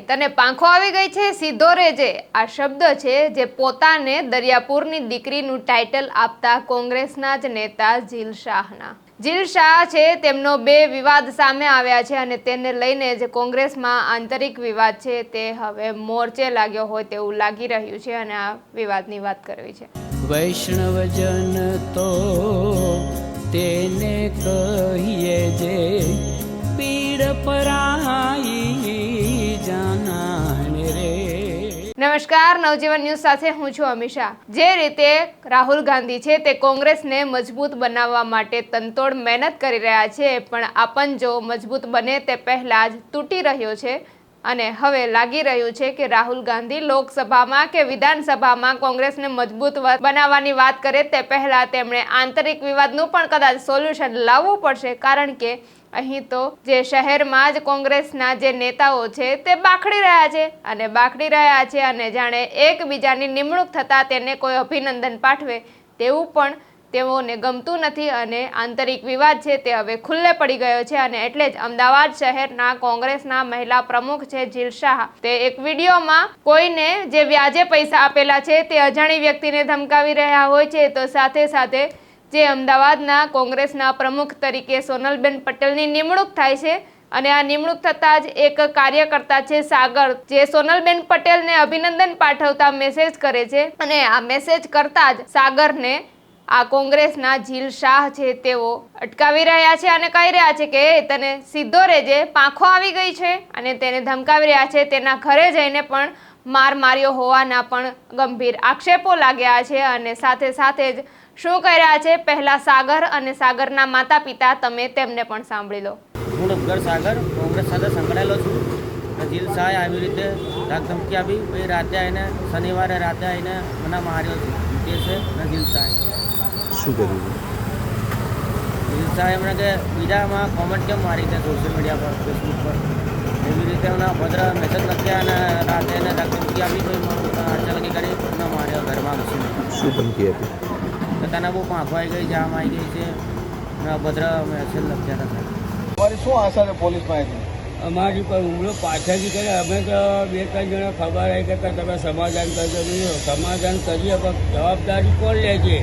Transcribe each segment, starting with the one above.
તને પાંખો આવી ગઈ છે? સીધો રેજે આ શબ્દ છે જે પોતાને દરિયાપુરની દીકરીનું ટાઇટલ આપતા કોંગ્રેસના જ નેતા જીલ શાહના. જીલ શાહ છે, તેમનો બે વિવાદ સામે આવ્યા છે અને તેને લઈને જે કોંગ્રેસમાં આંતરિક વિવાદ છે તે હવે મોરચે લાગ્યો હોય તેવું લાગી રહ્યું છે અને આ વિવાદની વાત કરવી છે. વૈષ્ણવજન તો તેને કહીએ નમસ્કાર, નવજીવન ન્યૂઝ સાથે હું છું અમિશા જે રીતે રાહુલ ગાંધી છે તે કોંગ્રેસને મજબૂત બનાવવા માટે તનતોડ મહેનત કરી રહ્યા છે, પણ આપણ જો મજબૂત બને તે પહેલાં જ તૂટી રહ્યો છે. અને હવે લાગી રહ્યું છે કે રાહુલ ગાંધી લોકસભામાં કે વિધાનસભામાં કોંગ્રેસને મજબૂત બનાવવાની વાત કરે તે પહેલાં તેમણે આંતરિક વિવાદનું પણ કદાચ સોલ્યુશન લાવવું પડશે, કારણ કે અહીં તો જે શહેરમાં જ કોંગ્રેસના જે નેતાઓ છે તે બાખડી રહ્યા છે અને બાખડી રહ્યા છે અને જાણે એકબીજાની નિમણૂક થતાં તેને કોઈ અભિનંદન પાઠવે તેવું પણ તેઓને ગમતું નથી અને આંતરિક વિવાદ છે તે હવે ખુલ્લે પડી ગયો છે અને એટલે જ અમદાવાદ શહેરના કોંગ્રેસના મહિલા પ્રમુખ છે જીલ શાહ. તે એક વિડીયોમાં કોઈને જે વ્યાજે પૈસા આપેલા છે તે અજાણી વ્યક્તિને ધમકાવી રહ્યા હોય છે તો સાથે સાથે જે અમદાવાદના કોંગ્રેસના પ્રમુખ તરીકે સોનલબેન પટેલની નિમણૂક થાય છે અને આ નિમણૂક થતાં જ એક કાર્યકર્તા છે સાગર, જે સોનલબેન પટેલને અભિનંદન પાઠવતા મેસેજ કરે છે અને આ મેસેજ કરતા જ સાગરને આ કોંગ્રેસના જીલ શાહ છે તેઓ અટકાવી રહ્યા છે અને કહી રહ્યા છે કે તને સીધો રેજે, પાંખો આવી ગઈ છે અને તેને ધમકાવી રહ્યા છે તેના ઘરે જઈને પણ માર માર્યો હોવાના પણ ગંભીર આક્ષેપો લાગ્યા છે અને સાથે સાથે જ શું કહી રહ્યા છે? પહેલા સાગર અને સાગરના માતા પિતા તમે તેમને પણ સાંભળી લો. હું ડબગર સાગર કોંગ્રેસ સાથે સંકળાયેલો છું. અજીલ શાહે આવી રીતે ધમકી આપી. પછી રાતે આવીને શનિવારે રાતે આવીને મને માર્યો છે. કે છે અને શાહે. શું કર્યું છે? શાહે એમણે કે બીજામાં કોમેન્ટ કેમ મારી છે સોશિયલ મીડિયા પર ફેસબુક પર? એવી રીતે એમના ભદ્ર મેસેજ લખ્યા અને રાતે એને ધમકી આપી અચાનકી કરી મને માર્યો ઘરમાં ઘૂસીને શું ધમકી આપી? તો તને બહુ પાંખો આવી ગઈ જામ આવી ગઈ છે. અને અભદ્ર મેસેજ લખ્યા હતા તમારી શું આશા છે પોલીસ પાસેથી અમારી પર હુમલો પાછળથી કરે અમે તો બે ત્રણ જણા ખબર આવી કે તમે સમાધાન કરજો સમાધાન કરીએ પણ જવાબદારી કોણ લે છે?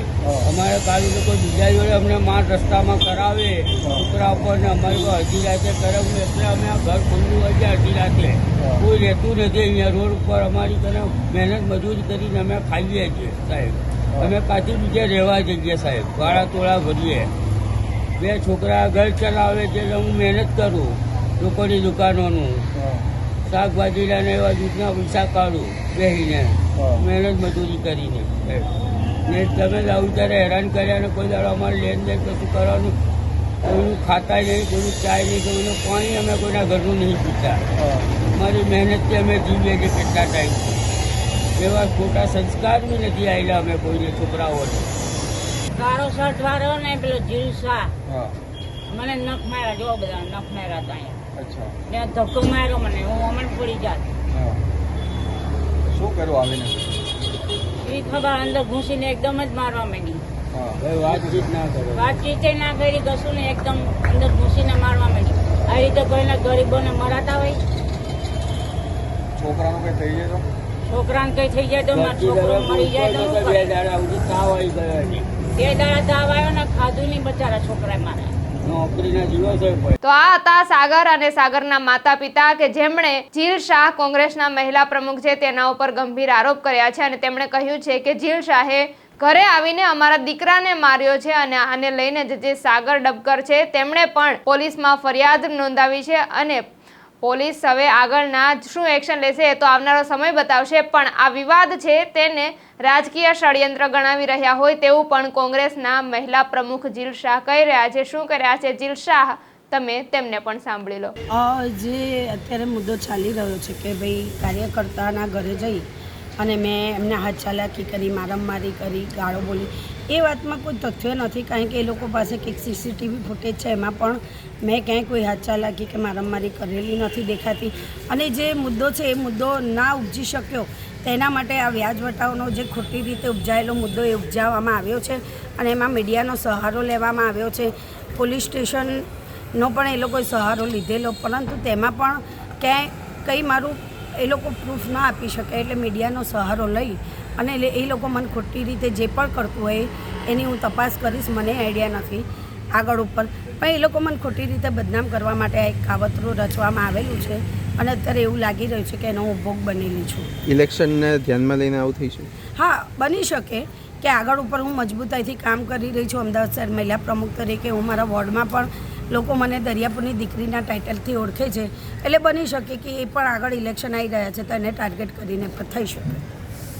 અમારે કાલે લોકો બીજા જોડે અમને માર રસ્તામાં કરાવે છોકરા ઉપર ને અમારી પર અડધી રાતે કરાવ્યું એટલે અમે આ ઘર ખુલ્લું હોય છે અડધી રાતે. કોઈ રહેતું નથી અહીંયા. રોડ ઉપર અમારી તને મહેનત મજૂરી કરીને અમે ખાઈએ છીએ સાહેબ. અમે પાછી બીજે રહેવા જઈએ સાહેબ. વાળા તોળા ભરીએ. બે છોકરા ઘર ચલાવે છે એટલે હું મહેનત કરું. લોકોની દુકાનોનું. શાકભાજીના ને એવા દૂધના પૈસા કાઢું બેસીને મહેનત મજૂરી કરીને. ને તમે જ આવું ત્યારે હેરાન કર્યા ને કોઈ દાડો અમારે લેન દેન કશું કરવાનું કોઈનું ખાતા નહીં કોઈનું ચાય નહીં કોઈનું પાણી અમે કોઈના ઘરનું નહીં પીતા. અમારી મહેનતથી અમે જીવીએ છીએ કેટલા ટાઈમ એવા ખોટા સંસ્કાર બી નથી આવેલા અમે કોઈને છોકરાઓને. કારો શર્ટ વાળો ને પેલો જીલ શાહ હા. મને નખ માર્યા જો બધા નખ માર્યા હતા અહીંયા. અચ્છા. ધક્કો માર્યો મને હું હમણાં પડી જાત શું કર્યું આવીને? એ ખબર અંદર ઘૂસીને એકદમ જ મારવા માંડી. વાતચીત ના કરો. કશું ને એકદમ અંદર ઘૂસીને મારવા માંડી. આ રીતે કોઈના ગરીબોને મરાતા હોય? છોકરાનું કઈ થઈ જાય છોકરાને કઈ થઈ જાય તો મારો છોકરો મરી જાય તો બે દાડા તાવ આવી ગયો બે દાડા તાવ આવ્યો ને ખાધું નહીં બચારા છોકરા મારે. તો આ હતા સાગર અને સાગરના માતા પિતા કે જેમણે જીલ શાહ કોંગ્રેસના મહિલા પ્રમુખ છે તેના ઉપર ગંભીર આરોપ કર્યા છે અને તેમણે કહ્યું છે કે જીલ શાહે ઘરે આવીને અમારા દીકરાને માર્યો છે અને આને લઈને જ સાગર ડબકર છે તેમણે પણ પોલીસમાં ફરિયાદ નોંધાવી છે અને પોલીસ હવે આગળના શું એક્શન લેશે એ તો આવનારો સમય બતાવશે. પણ આ વિવાદ છે તેને રાજકીય ષડયંત્ર ગણાવી રહ્યા હોય તેવું પણ કોંગ્રેસના મહિલા પ્રમુખ જીલ શાહ કહી રહ્યા છે. શું કર્યા છે? જીલ શાહ, તમે તેમને પણ સાંભળી લો. જે અત્યારે મુદ્દો ચાલી રહ્યો છે કે ભાઈ કાર્યકર્તાના ઘરે જઈ અને મેં એમને હાથ ચાલાકી કરી, મારામારી કરી, ગાળો બોલી, એ વાતમાં કોઈ તથ્ય નથી. કારણ કે એ લોકો પાસે કંઈક સીસીટીવી ફૂટેજ છે, એમાં પણ મેં ક્યાંય કોઈ હાથ ચાલાકી કે મારામારી કરેલી નથી દેખાતી. અને જે મુદ્દો છે, એ મુદ્દો ના ઉપજી શક્યો તેના માટે આ વ્યાજ વટાવનો જે ખોટી રીતે ઉપજાયેલો મુદ્દો એ ઉપજાવવામાં આવ્યો છે અને એમાં મીડિયાનો સહારો લેવામાં આવ્યો છે. પોલીસ સ્ટેશનનો પણ એ લોકોએ સહારો લીધેલો, પરંતુ તેમાં પણ ક્યાંય કંઈ મારું એ લોકો પ્રૂફ ના આપી શકે એટલે મીડિયાનો સહારો લઈ અને એ લોકો મને ખોટી રીતે જે પણ કરતું હોય એની હું તપાસ કરીશ, મને આઈડિયા નથી આગળ ઉપર. પણ એ લોકો મને ખોટી રીતે બદનામ કરવા માટે આ એક કાવતરું રચવામાં આવેલું છે. અને અત્યારે એવું લાગી રહ્યું છે કે એનો હું ભોગ બનેલી છું. ઇલેક્શનને ધ્યાનમાં લઈને આવું થઈ છે હા બની શકે કે આગળ ઉપર હું મજબૂતાઈથી કામ કરી રહી છું અમદાવાદ શહેર મહિલા પ્રમુખ તરીકે. હું મારા વોર્ડમાં પણ લોકો મને દરિયાપુરની દીકરીના ટાઇટલથી ઓળખે છે. એટલે બની શકે કે એ પણ આગળ ઇલેક્શન આવી રહ્યા છે તો એને ટાર્ગેટ કરીને પણ થઈ શકે.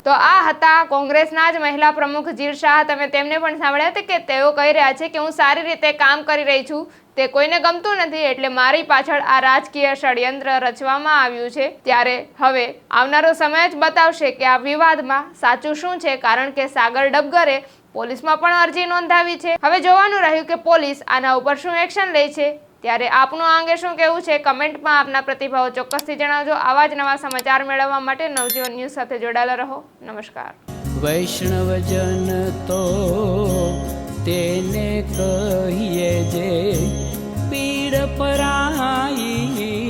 તો આ હતા કોંગ્રેસના જ મહિલા પ્રમુખ જીર શાહ. તમે તેમને પણ સાંભળ્યા હતા કે તેઓ કહી રહ્યા છે કે હું સારી રીતે કામ કરી રહી છું. તે કોઈને ગમતું નથી એટલે મારી પાછળ આ રાજકીય ષડયંત્ર રચવામાં આવ્યું છે. ત્યારે હવે આવનારો સમય જ બતાવશે કે આ વિવાદમાં સાચું શું છે, કારણ કે સાગર ડબગરે પોલીસમાં પણ અરજી નોંધાવી છે. હવે જોવાનું રહ્યું કે પોલીસ આના ઉપર શું એક્શન લે છે. ત્યારે આપનું આ અંગે શું કહેવું છે? કમેન્ટમાં આપના પ્રતિભાવો ચોક્કસથી જણાવજો. આવા જ નવા સમાચાર મેળવવા માટે નવજીવન ન્યૂઝ સાથે જોડાયેલા રહો. નમસ્કાર. વૈષ્ણવજન તો તેને કહીએ જે પીડ પરાઈ